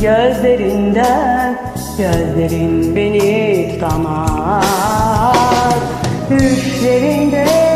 gözlerinden Gözlerin beni tutamaz. Düşlerinde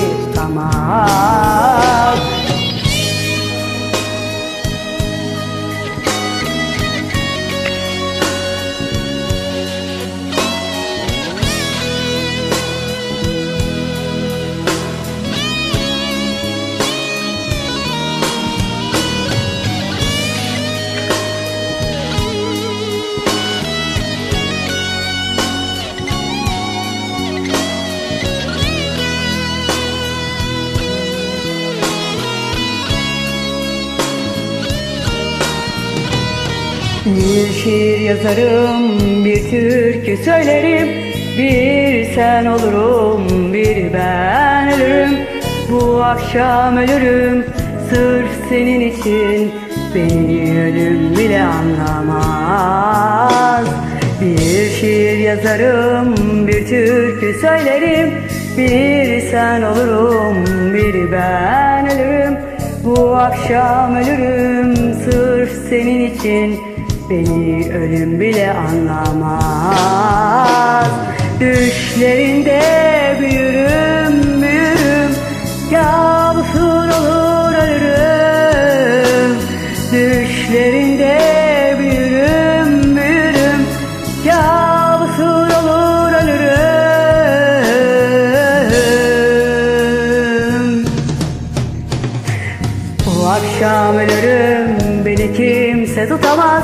tutamaz Bir şiir yazarım, bir türkü söylerim. Bir sen olurum, bir ben ölürüm. Bu akşam ölürüm, sırf senin için. Beni ölüm bile anlamaz. Bir şiir yazarım, bir türkü söylerim. Bir sen olurum, bir ben ölürüm. Bu akşam ölürüm, sırf senin için Beni ölüm bile anlamaz. Düşlerinde büyürüm büyürüm Kabusun olur ölürüm. Düşlerinde büyürüm büyürüm Kabusun olur ölürüm. Bu akşam ölürüm beni kimse tutamaz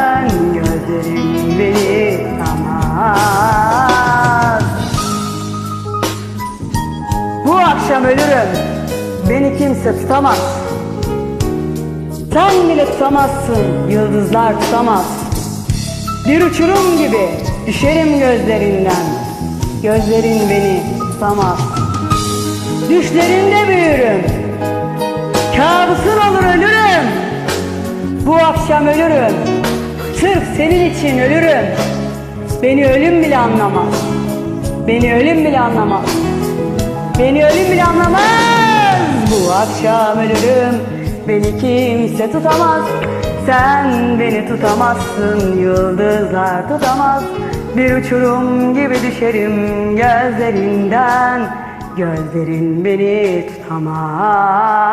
kimse tutamaz. Sen bile tutamazsın Yıldızlar tutamaz. Bir uçurum gibi Düşerim gözlerinden. Gözlerin beni tutamaz. Düşlerinde büyürüm. Kabusun olur ölürüm. Bu akşam ölürüm. Sırf senin için ölürüm. Beni ölüm bile anlamaz. Beni ölüm bile anlamaz. Beni ölüm bile anlamaz Bu akşam ölürüm Beni kimse tutamaz. Sen beni tutamazsın Yıldızlar tutamaz. Bir uçurum gibi düşerim Gözlerinden Gözlerin beni tutamaz